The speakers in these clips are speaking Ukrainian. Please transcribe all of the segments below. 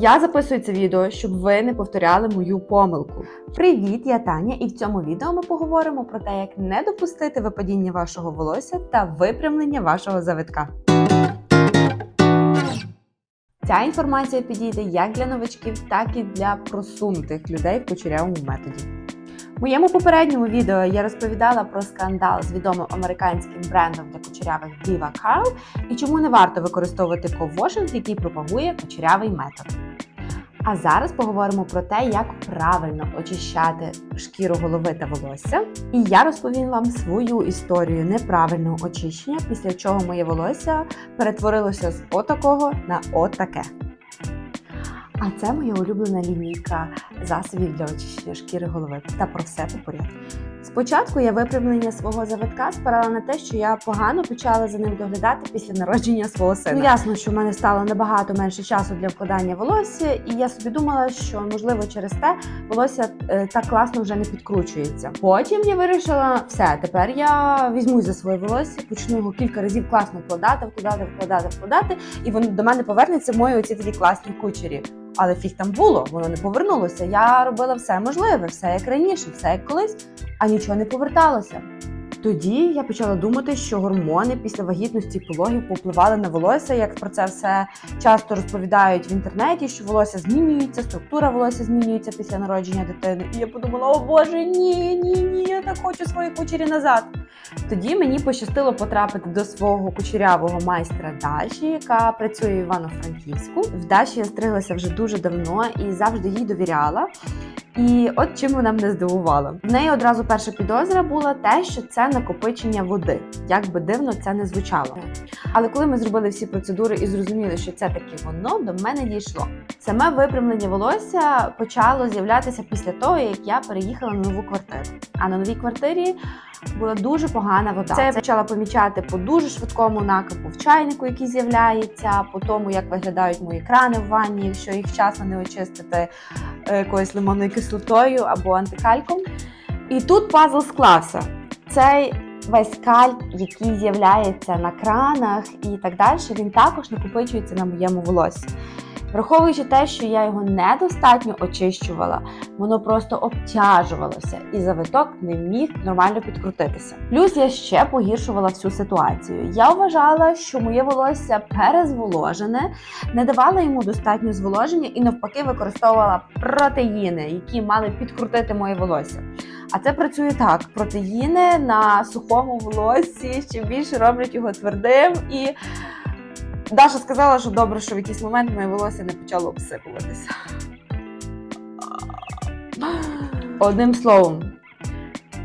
Я записую це відео, щоб ви не повторяли мою помилку. Привіт, я Таня, і в цьому відео ми поговоримо про те, як не допустити випадіння вашого волосся та випрямлення вашого завитка. Ця інформація підійде як для новачків, так і для просунутих людей в кучерявому методі. В моєму попередньому відео я розповідала про скандал з відомим американським брендом для кучерявих Viva Carl і чому не варто використовувати ковошинг, який пропагує кучерявий метод. А зараз поговоримо про те, як правильно очищати шкіру голови та волосся. І я розповім вам свою історію неправильного очищення, після чого моє волосся перетворилося з отакого на отаке. А це моя улюблена лінійка засобів для очищення шкіри голови. Та про все по порядку. Спочатку я випрямлення свого завитка спирала на те, що я погано почала за ним доглядати після народження свого сина. Ну, ясно, що в мене стало набагато менше часу для вкладання волосся, і я собі думала, що можливо через те волосся е, так класно вже не підкручується. Потім я вирішила, все, тепер я візьмусь за своє волосся, почну його кілька разів класно вкладати, вкладати, вкладати, вкладати, і воно до мене повернеться мої оці такі класні кучері. Але фіг там було, воно не повернулося. Я робила все можливе, все як раніше, все як колись, а нічого не поверталося. Тоді я почала думати, що гормони після вагітності і пологів попливали на волосся, як про це все часто розповідають в інтернеті, що волосся змінюється, структура волосся змінюється після народження дитини. І я подумала: о Боже, ні, ні, ні, я так хочу свої кучері назад. Тоді мені пощастило потрапити до свого кучерявого майстра Даші, яка працює в Івано-Франківську. В Даші я стриглася вже дуже давно і завжди їй довіряла. І от чим вона мене здивувала. В неї одразу перша підозра була те, що це накопичення води. Як би дивно це не звучало. Але коли ми зробили всі процедури і зрозуміли, що це таки воно, до мене дійшло. Саме випрямлення волосся почало з'являтися після того, як я переїхала на нову квартиру. А на новій квартирі була дуже погана вода. Це я почала помічати по дуже швидкому накипу в чайнику, який з'являється, по тому, як виглядають мої крани в ванні, якщо їх вчасно не очистити якоюсь лимонною кислотою або антикальком. І тут пазл склався. Цей весь кальк, який з'являється на кранах і так далі, він також накопичується на моєму волоссі. Враховуючи те, що я його недостатньо очищувала, воно просто обтяжувалося, і завиток не міг нормально підкрутитися. Плюс я ще погіршувала всю ситуацію. Я вважала, що моє волосся перезволожене, не давала йому достатньо зволоження і навпаки використовувала протеїни, які мали підкрутити моє волосся. А це працює так: протеїни на сухому волоссі ще більше роблять його твердим і. Даша сказала, що добре, що в якийсь момент моє волосся не почало обсипуватися. Одним словом,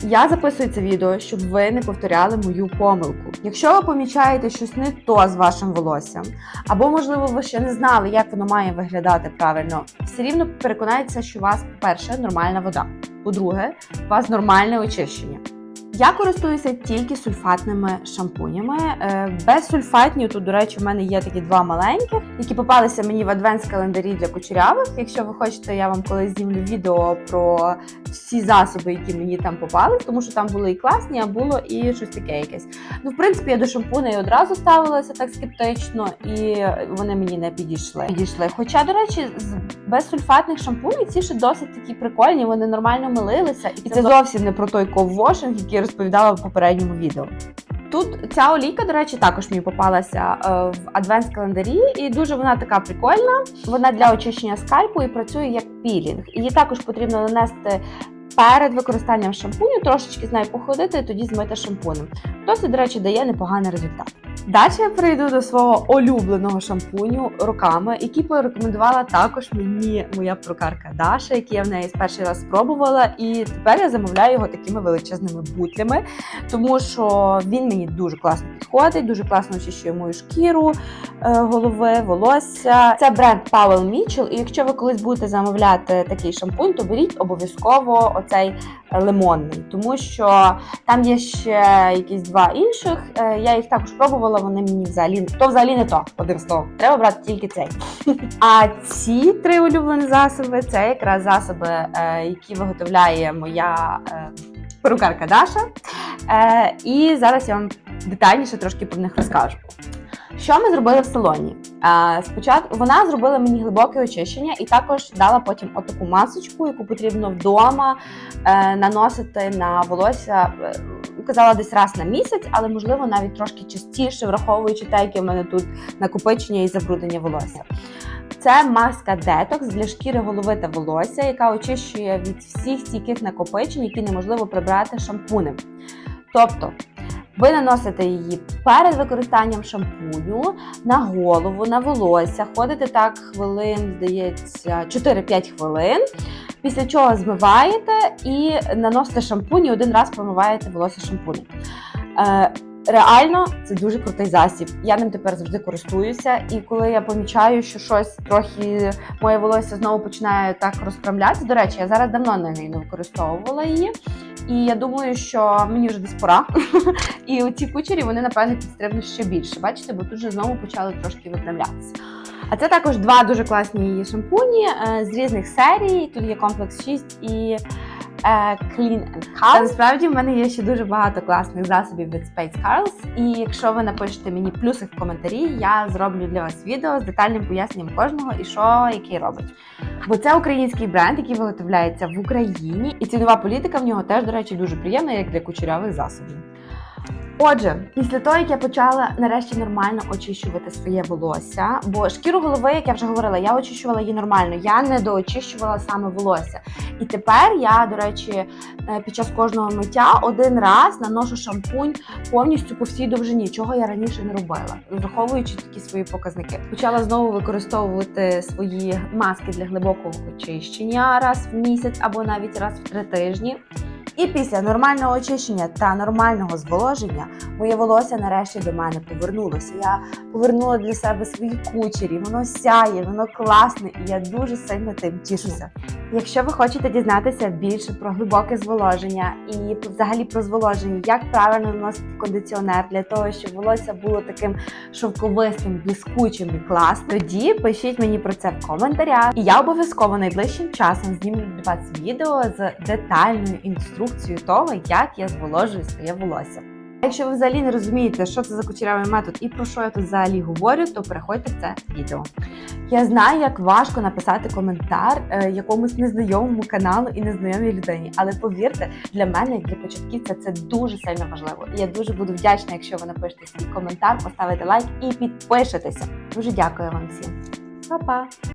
я записую це відео, щоб ви не повторяли мою помилку. Якщо ви помічаєте щось не то з вашим волоссям, або, можливо, ви ще не знали, як воно має виглядати правильно, все рівно переконайтеся, що у вас, по-перше, нормальна вода. По-друге, у вас нормальне очищення. Я користуюся тільки сульфатними шампунями. Безсульфатні тут, до речі, в мене є такі два маленьких, які попалися мені в адвенс-календарі для кучерявих. Якщо ви хочете, я вам колись знімлю відео про всі засоби, які мені там попались, тому що там були і класні, а було і щось таке якесь. Ну, в принципі, я до шампуней одразу ставилася так скептично, і вони мені не підійшли. підійшли. Хоча, до речі, з безсульфатних шампунів ці ще досить такі прикольні, вони нормально милилися. І це зовсім не про той коввошинг, який я розповідала в попередньому відео. Тут ця олійка, до речі, також мені попалася е, в адвенс-календарі, і дуже вона така прикольна. Вона для очищення скальпу і працює як пілінг. Її також потрібно нанести перед використанням шампуню, трошечки з нею походити і тоді змити шампунем. Досить, до речі, дає непоганий результат. Далі я перейду до свого улюбленого шампуню руками, який порекомендувала також мені моя прокарка Даша, який я в неї перший раз спробувала. І тепер я замовляю його такими величезними бутлями, тому що він мені дуже класно підходить, дуже класно очищує мою шкіру е, голови, волосся. Це бренд Powell Mitchell, І якщо ви колись будете замовляти такий шампунь, то беріть обов'язково оцей лимонний, тому що там є ще якісь два інших. Е, Я їх також пробувала. Вони мені взагалі то взагалі не то. Одним словом, треба брати тільки цей. А ці три улюблені засоби це якраз засоби, е, які виготовляє моя перукарка Даша. Е, І зараз я вам детальніше трошки про них розкажу. Що ми зробили в салоні? Спочатку вона зробила мені глибоке очищення і також дала потім отаку масочку, яку потрібно вдома е, наносити на волосся. е, Казала десь раз на місяць, але можливо навіть трошки частіше, враховуючи те, яке в мене тут накопичення і забруднення волосся. Це маска детокс для шкіри голови та волосся, яка очищує від всіх стійких накопичень, які неможливо прибрати шампунем. Тобто ви наносите її перед використанням шампуню на голову, на волосся, ходите так хвилин, здається, 4-5 хвилин. Після чого змиваєте і наносите шампунь і один раз промиваєте волосся шампунем. Е, Реально, це дуже крутий засіб. Я ним тепер завжди користуюся. І коли я помічаю, що щось трохи моє волосся знову починає так розпрямлятися. До речі, я зараз давно не використовувала її. І я думаю, що мені вже десь пора. І ці кучері вони напевно підстрибнуть ще більше. Бачите, бо тут вже знову почали трошки випрямлятися. А це також два дуже класні шампуні е, з різних серій. Тут є комплекс 6 і Clean and House. Насправді в мене є ще дуже багато класних засобів від Space Curls. І якщо ви напишете мені плюси в коментарі, я зроблю для вас відео з детальним поясненням кожного і що який робить. Бо це український бренд, який виготовляється в Україні, і цінова політика в нього теж, до речі, дуже приємна, як для кучерявих засобів. Отже, після того, як я почала нарешті нормально очищувати своє волосся, бо шкіру голови, як я вже говорила, я очищувала її нормально, я не доочищувала саме волосся. І тепер я, до речі, е, під час кожного миття один раз наношу шампунь повністю по всій довжині, чого я раніше не робила, враховуючи такі свої показники. Почала знову використовувати свої маски для глибокого очищення раз в місяць або навіть раз в три тижні. І після нормального очищення та нормального зволоження моє волосся нарешті до мене повернулося. Я повернула для себе свої кучері, воно сяє, воно класне, і я дуже сильно тим тішуся. Якщо ви хочете дізнатися більше про глибоке зволоження і взагалі про зволоження, як правильно наносити кондиціонер для того, щоб волосся було таким шовковистим, блискучим і класним, тоді пишіть мені про це в коментарях. І я обов'язково найближчим часом знімлю для вас відео з детальною інструкцією того, як я зволожую своє волосся. Якщо ви взагалі не розумієте, що це за кучерявий метод і про що я тут взагалі говорю, то переходьте в це відео. Я знаю, як важко написати коментар е, якомусь незнайомому каналу і незнайомій людині, але повірте, для мене, як для початківця, це дуже сильно важливо. І я дуже буду вдячна, якщо ви напишете свій коментар, поставите лайк і підпишетеся. Дуже дякую вам всім. Па-па!